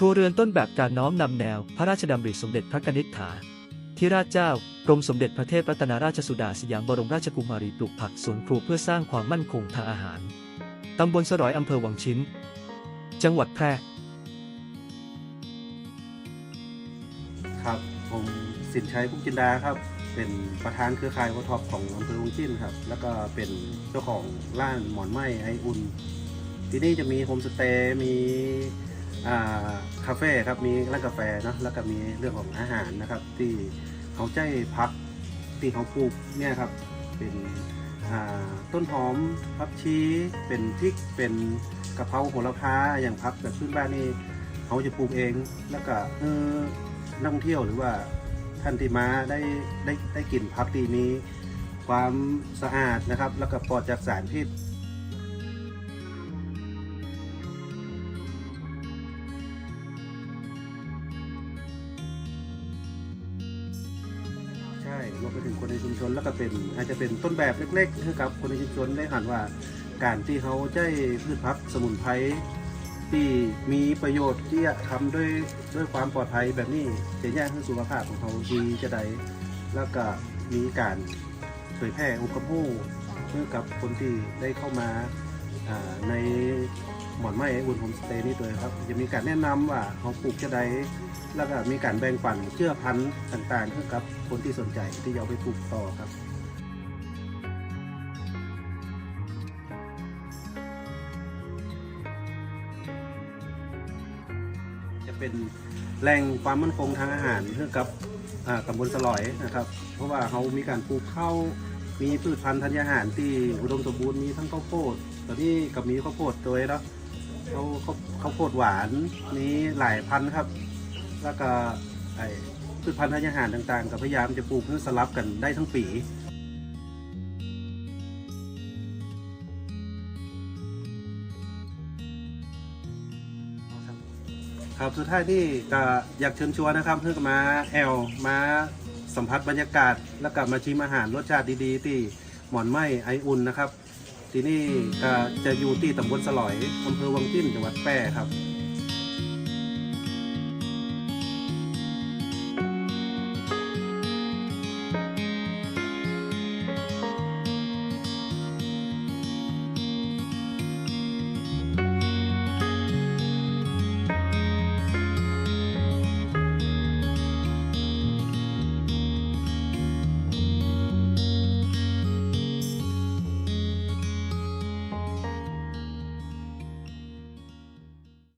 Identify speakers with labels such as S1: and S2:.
S1: ครัวเรือนต้นแบบการน้อมนำแนว พระราชดำริสมเด็จพระกนิษฐาธิราชเจ้ากรมสมเด็จพระเทพรัตนราชสุดาสยามบรมราชกุมารีปลูกผักสวนครัวเพื่อสร้างความมั่นคงทางอาหาร ตำบลสรอยอำเภอวังชิ้น จังหวัดแพร่
S2: ครับผมสินชัยพุกจินดาครับ เป็นประธานเครือข่ายโอท็อปของอำเภอวังจิ้นครับ แล้วก็เป็นเจ้าของร้านหมอนไหมไออุ่น ที่นี่จะมีโฮมสเตย์มี คาเฟ่ครับมีร้านกาแฟเนอะแล้วก็มีเรื่องของอาหารนะครับ ที่เขาใจพักที่เขาปลูกเนี่ยครับเป็นต้นหอมพักชีเป็นพริกเป็นกะเพราโหระพาอย่างพักแบบพื้นบ้านนี่เขาจะปลูกเองแล้วก็เออนักท่องเที่ยวหรือว่าท่านที่มาได้ได้ได้กลิ่นพักดีมีความสะอาดนะครับ แล้วก็ปลอดจากสารพิษ รวมไปถึงคนในชุมชนแล้วก็เป็น อาจจะเป็นต้นแบบเล็กๆคือกับคนในชุมชนได้หันว่าการที่เขาใช้พืชพักสมุนไพรที่มีประโยชน์ที่จะทำด้วยด้วยความปลอดภัยแบบนี้จะแย่ให้สุขภาพของเขาดีจะได้แล้วก็มีการเผยแพร่องค์ความรู้เพื่อกับคนที่ได้เข้ามา ในหมอนไม้อุ่นโฮมสเตย์นี่ด้วครับ จะมีการแนะนำว่าเขาปลูกจะได้แล้วก็มีการแบ่งปันเชื่อพันธุ์ต่างๆให้กับคนที่สนใจที่จะเอาไปปลูกต่อครับจะเป็นแหล่งความมั่นคงทางอาหารให้กับอ่าตำบลสลอยนะครับ เพราะว่าเขามีการปลูกข้าว มีพืชพันธุ์ธัญญาหารที่อุดมสมบูรณ์มีทั้งข้าวโพดตอนนี้กับมีข้าวโพดตัวเนาะเขาเขาข้าวโพดหวานมีหลายพันธุ์ครับ แล้วก็ไอพืชพันธุ์ธัญญาหารต่างๆ กับพยายามจะปลูกเพื่อสลับกันได้ทั้งปีครับสุดท้ายที่ก็อยากเชิญชวนนะครับเพื่อมาแอลมา สัมผัสบรรยากาศ แล้วก็มาชิมอาหารรสชาติดีๆ ที่หมอนไหมไออุ่นนะครับ ที่นี่ก็จะอยู่ที่ตำบลสลอยอำเภอวังจิ้นจังหวัดแพร่ครับ